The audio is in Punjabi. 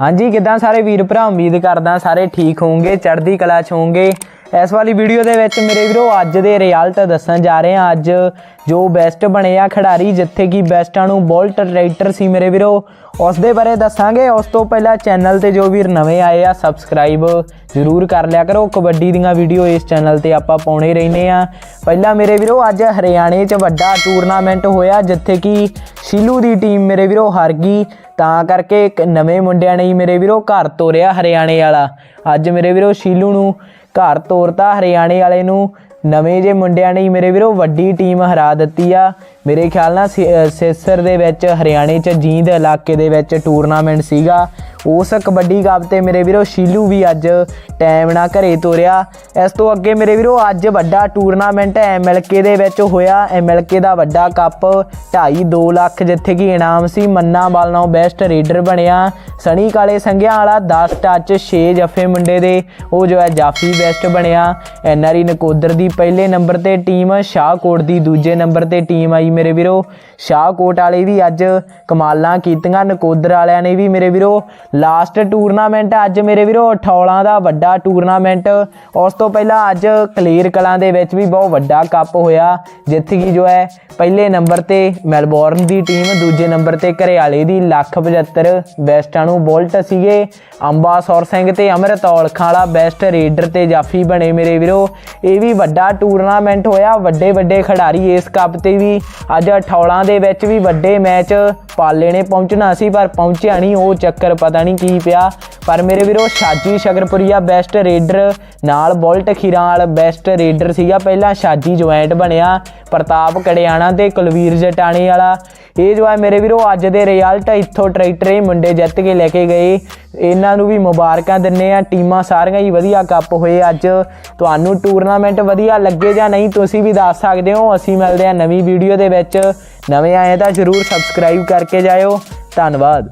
ਹਾਂਜੀ ਕਿਦਾਂ ਸਾਰੇ ਵੀਰ ਭਰਾ? ਉਮੀਦ ਕਰਦਾ ਸਾਰੇ ਠੀਕ ਹੋਵੋਗੇ ਚੜ੍ਹਦੀ ਕਲਾ ਚ ਹੋਵੋਗੇ। ਇਸ ਵਾਲੀ ਵੀਡੀਓ ਦੇ ਵਿੱਚ ਮੇਰੇ ਵੀਰੋ ਅੱਜ ਦੇ ਰਿਜ਼ਲਟ ਦੱਸਣ ਜਾ ਰਹੇ ਹਾਂ। ਅੱਜ ਜੋ ਬੈਸਟ ਬਣੇ ਆ ਖਿਡਾਰੀ, ਜਿੱਥੇ ਕਿ ਬੈਸਟਾਂ ਨੂੰ ਬੋਲਟ ਰਾਈਟਰ ਸੀ ਮੇਰੇ ਵੀਰੋ। ਉਸ ਦੇ ਬਾਰੇ ਦੱਸਾਂਗੇ। ਉਸ ਤੋਂ ਪਹਿਲਾਂ ਚੈਨਲ ਤੇ ਜੋ ਵੀਰ ਨਵੇਂ ਆਏ ਆ ਸਬਸਕ੍ਰਾਈਬ ਜ਼ਰੂਰ ਕਰ ਲਿਆ ਕਰੋ। ਕਬੱਡੀ ਦੀਆਂ ਵੀਡੀਓ ਇਸ ਚੈਨਲ ਤੇ ਆਪਾਂ ਪਾਉਣੇ ਰਹਿੰਦੇ ਆ ਪਹਿਲਾਂ ਮੇਰੇ ਵੀਰੋ, ਅੱਜ ਹਰਿਆਣੇ 'ਚ ਵੱਡਾ ਟੂਰਨਾਮੈਂਟ ਹੋਇਆ, ਜਿੱਥੇ ਕਿ ਸ਼ੀਲੂ ਦੀ ਟੀਮ ਮੇਰੇ ਵੀਰੋ ਹਾਰ ਗਈ। ਤਾਂ ਕਰਕੇ ਇੱਕ ਨਵੇਂ ਮੁੰਡਿਆਂ ਨੇ ਮੇਰੇ ਵੀਰੋ ਘਰ ਤੋਰਿਆ ਹਰਿਆਣੇ ਵਾਲਾ। ਅੱਜ ਮੇਰੇ ਵੀਰੋ ਸ਼ੀਲੂ ਨੂੰ ਘਰ ਤੋਰਤਾ ਹਰਿਆਣੇ ਵਾਲੇ ਨੂੰ। ਨਵੇਂ ਜੇ ਮੁੰਡਿਆਂ ਨੇ ਮੇਰੇ ਵੀਰੋ ਵੱਡੀ ਟੀਮ ਹਰਾ ਦਿੱਤੀ ਆ। ਮੇਰੇ ਖਿਆਲ ਨਾਲ ਸਿ- ਸਿਰਸਰ ਦੇ ਵਿੱਚ ਹਰਿਆਣੇ ਚ ਜੀਂਦ ਇਲਾਕੇ ਦੇ ਵਿੱਚ ਟੂਰਨਾਮੈਂਟ ਸੀਗਾ। ਉਸ ਕਬੱਡੀ ਕੱਪ ਤੇ ਮੇਰੇ ਵੀਰੋ ਸ਼ੀਲੂ ਵੀ ਅੱਜ ਟਾਈਮ ਨਾਲ ਘਰੇ ਤੋਰਿਆ। ਇਸ ਤੋਂ ਅੱਗੇ ਮੇਰੇ ਵੀਰੋ ਅੱਜ ਵੱਡਾ ਟੂਰਨਾਮੈਂਟ ਐਮਐਲਕੇ ਦੇ ਵਿੱਚ ਹੋਇਆ। ਐਮਐਲਕੇ ਦਾ ਵੱਡਾ ਕੱਪ 2.5 2 ਲੱਖ ਜਿੱਥੇ ਕਿ ਇਨਾਮ ਸੀ। ਮੰਨਾ ਬਾਲਨੋਂ ਬੈਸਟ ਰੀਡਰ ਬਣਿਆ। ਸਣੀ ਕਾਲੇ ਸੰਘਿਆ ਵਾਲਾ 10 ਟੱਚ 6 ਜਫੇ ਮੁੰਡੇ ਦੇ, ਉਹ ਜੋ ਹੈ ਜਾਫੀ ਬੈਸਟ ਬਣਿਆ। ਐਨਆਰਈ ਨਕੋਦਰ ਦੀ ਪਹਿਲੇ ਨੰਬਰ ਤੇ ਟੀਮ ਸ਼ਾਹਕੋਟ ਦੀ ਦੂਜੇ ਨੰਬਰ ਤੇ ਟੀਮ ਆਈ ਮੇਰੇ ਵੀਰੋ। ਸ਼ਾਹਕੋਟ ਵਾਲੇ ਵੀ ਅੱਜ ਕਮਾਲਾਂ ਕੀਤੀਆਂ। ਨਕੋਦਰ ਵਾਲਿਆਂ ਨੇ ਵੀ ਮੇਰੇ ਵੀਰੋ ਲਾਸਟ ਟੂਰਨਾਮੈਂਟ ਅੱਜ ਮੇਰੇ ਵੀਰੋ ਠੌਲਾਂ ਦਾ ਵੱਡਾ ਟੂਰਨਾਮੈਂਟ ਉਸ ਤੋਂ ਪਹਿਲਾਂ ਅੱਜ ਕਲੀਅਰ ਕਲਾਂ ਦੇ ਵਿੱਚ ਵੀ ਬਹੁਤ ਵੱਡਾ ਕੱਪ ਹੋਇਆ, ਜਿੱਥੇ ਕਿ ਜੋ ਹੈ ਪਹਿਲੇ ਨੰਬਰ ਤੇ ਮੈਲਬੌਰਨ ਦੀ ਟੀਮ ਦੂਜੇ ਨੰਬਰ ਤੇ ਘਰਿਆਲੇ ਦੀ ਲੱਖ 75 ਬੈਸਟਾਂ ਨੂੰ ਬੋਲਟ ਸੀਗੇ। ਅੰਬਾਸੌਰ ਸਿੰਘ ਤੇ ਅਮਰਤ ਔਲਖਾਂ ਵਾਲਾ ਬੈਸਟ ਰੇਡਰ ਤੇ ਜਾਫੀ ਬਣੇ ਮੇਰੇ ਵੀਰੋ। ਇਹ ਵੀ ਵੱਡਾ ਟੂਰਨਾਮੈਂਟ ਹੋਇਆ ਵੱਡੇ ਵੱਡੇ ਖਿਡਾਰੀ ਇਸ ਕੱਪ ਤੇ ਵੀ। ਅੱਜ ਠੌਲਾਂ ਦੇ ਵਿੱਚ ਵੀ ਵੱਡੇ ਮੈਚ ਪਾਲੇ ਨੇ ਪਹੁੰਚਣਾ ਸੀ, ਪਰ ਪਹੁੰਚਿਆ ਨਹੀਂ। ਉਹ ਚੱਕਰ ਪਤਾ ਨਹੀਂ ਕੀ ਪਿਆ। ਪਰ ਮੇਰੇ ਵੀਰੋ, ਸ਼ਾਜੀ ਸ਼ਗਰਪੁਰੀਆ ਬੈਸਟ ਰੇਡਰ ਨਾਲ ਬੁਲਟ ਵਾਲ ਬੈਸਟ ਰੇਡਰ ਸੀਗਾ। ਪਹਿਲਾਂ ਸ਼ਾਜੀ ਜੁਆਇੰਟ ਬਣਿਆ, ਪ੍ਰਤਾਪ ਕੜਿਆਣਾ ਤੇ ਕੁਲਵੀਰ ਜਟਾਣੀ ਵਾਲਾ। ਇਹ ਜੋ ਹੈ ਮੇਰੇ ਵੀਰੋ, ਅੱਜ ਦੇ ਰਿਜ਼ਲਟ ਇੱਥੋਂ ਟਰੈਕਟਰ ਇਹ ਮੁੰਡੇ ਜਿੱਤ ਕੇ ਲੈ ਕੇ ਗਏ। ਇਹਨਾਂ ਨੂੰ ਵੀ ਮੁਬਾਰਕਾਂ ਦਿੰਨੇ ਆ। ਟੀਮਾਂ ਸਾਰੀਆਂ ਹੀ ਵਧੀਆ ਕੱਪ ਹੋਏ ਅੱਜ। ਤੁਹਾਨੂੰ ਟੂਰਨਾਮੈਂਟ ਵਧੀਆ ਲੱਗੇ ਜਾਂ ਨਹੀਂ, ਤੁਸੀਂ ਵੀ ਦੱਸ ਸਕਦੇ ਹੋ। ਅਸੀਂ ਮਿਲਦੇ ਆ ਨਵੀਂ ਵੀਡੀਓ ਦੇ ਵਿੱਚ। ਨਵੇਂ ਆਏ ਤਾਂ ਜਰੂਰ ਸਬਸਕ੍ਰਾਈਬ ਕਰਕੇ ਜਾਇਓ। ਧੰਨਵਾਦ।